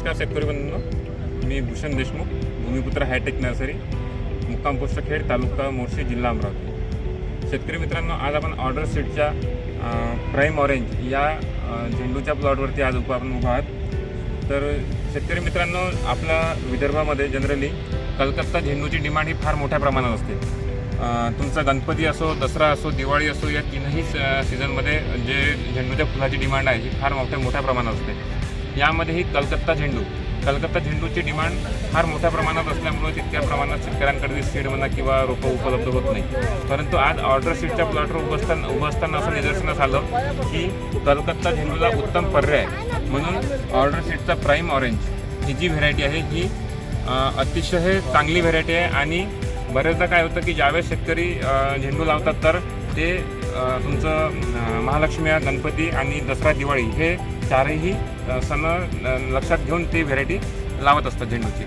नमस्कार शेतकरी बंधूंनो मी भूषण देशमुख भूमिपुत्र हायटेक नर्सरी मुक्काम पोस्ट खेड तालुका मोर्शी जिल्हा अमरावती. शेतकरी मित्रांनो आज आपण ऑर्डर सीटच्या प्राईम ऑरेंज या झेंडूच्या प्लॉटवरती आज उभा आपण उभा आहात. तर शेतकरी मित्रांनो आपल्या विदर्भामध्ये जनरली कलकत्ता झेंडूची डिमांड ही फार मोठ्या प्रमाणात असते. तुमचा गणपती असो दसरा असो दिवाळी असो या तीनही स- सीझनमध्ये जे झेंडूच्या फुलाची डिमांड आहे ही फार मोठ्या मोठ्या प्रमाणात असते. यामध्येही कलकत्ता झेंडू. कलकत्ता झेंडूची डिमांड फार मोठ्या प्रमाणात असल्यामुळे तितक्या प्रमाणात शेतकऱ्यांकडे सीड म्हणा किंवा रोपं उपलब्ध होत नाही. परंतु आज ऑर्डर सीटच्या प्लॉटवर उभं असताना उभं असताना असं निदर्शनास आलं की कलकत्ता झेंडूला उत्तम पर्याय म्हणून ऑर्डर सीटचा प्राईम ऑरेंज ही जी व्हेरायटी आहे ही अतिशय चांगली व्हेरायटी आहे आणि बरेचदा काय होतं की ज्यावेळेस शेतकरी झेंडू लावतात तर ते तुमचं महालक्ष्मी गणपती आणि दसरा दिवाळी हे चारही सण लक्षात घेऊन ते व्हेरायटी लावत असतात झेंडूची.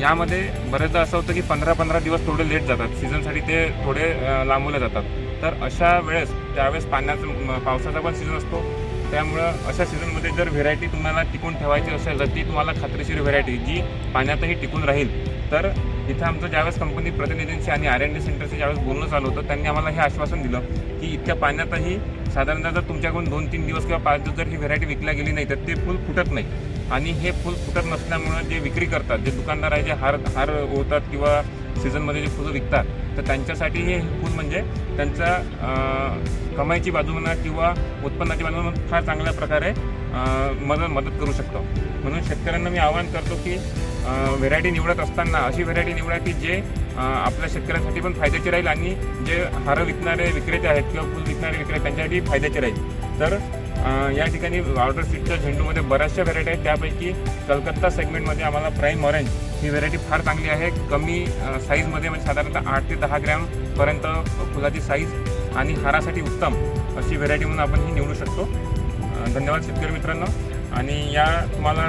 यामध्ये बरेचदा असं होतं की पंधरा पंधरा दिवस थोडे लेट जातात. सीझनसाठी ते थोडे लांबवले जातात. तर अशा वेळेस त्यावेळेस पाण्याचा पावसाचा पण सीझन असतो. त्यामुळं अशा सीझनमध्ये जर व्हेरायटी तुम्हाला टिकून ठेवायची असेल तर ती तुम्हाला खात्रीशीर व्हेरायटी जी पाण्यातही टिकून राहील. तर इथं आमचं ज्यावेळेस कंपनी प्रतिनिधींशी आणि आर एन डी सेंटरशी ज्यावेळेस बोलणं चालू होतं त्यांनी आम्हाला हे आश्वासन दिलं की इतक्या पाण्यातही साधारणतः जर तुमच्याकडून दोन तीन दिवस किंवा पाच दिवस जर ही व्हेरायटी विकल्या गेली नाही तर ते फुल फुटत नाही. आणि हे फुल फुटत नसल्यामुळं जे विक्री करतात जे दुकानदार आहे जे हार हार ओढतात किंवा सीझनमध्ये जे फुलं विकतात तर त्यांच्यासाठी हे फूल म्हणजे त्यांचा कमाईची बाजू म्हणा किंवा उत्पन्नाची बाजू म्हणून फार चांगल्या प्रकारे मदत मदत करू शकतो. म्हणून शेतकऱ्यांना मी आवाहन करतो की व्हेरायटी निवडत असताना अशी व्हेरायटी निवडा की जे आपल्या शेतकऱ्यांसाठी पण फायद्याची राहील आणि जे हार विकणारे विक्रेते आहेत किंवा फुल विकणारे विक्रेते त्यांच्यासाठी फायद्याचे राहील. तर या ठिकाणी ऑर्डर सीटच्या झेंडूमध्ये बऱ्याचशा व्हेरायटी आहेत. त्यापैकी कलकत्ता सेगमेंटमध्ये आम्हाला प्राईम ऑरेंज ही व्हेरायटी फार चांगली आहे. कमी साईजमध्ये म्हणजे साधारणतः आठ ते दहा ग्रॅमपर्यंत फुलाची साईज आणि हारासाठी उत्तम अशी व्हेरायटी म्हणून आपण ही निवडू शकतो. धन्यवाद शेतकरी मित्रांनो. आणि या तुम्हाला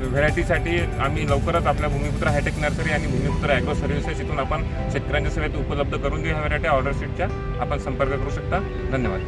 व्हरायटीसाठी आम्ही लवकरच आपल्या भूमिपुत्र हायटेक नर्सरी आणि भूमिपुत्र ॲग्रो सर्व्हिसेस इथून आपण शेतकऱ्यांच्या सेवेत उपलब्ध करून देऊ ह्या व्हरायटी ऑर्डर सीटच्या आपण संपर्क करू शकता. धन्यवाद.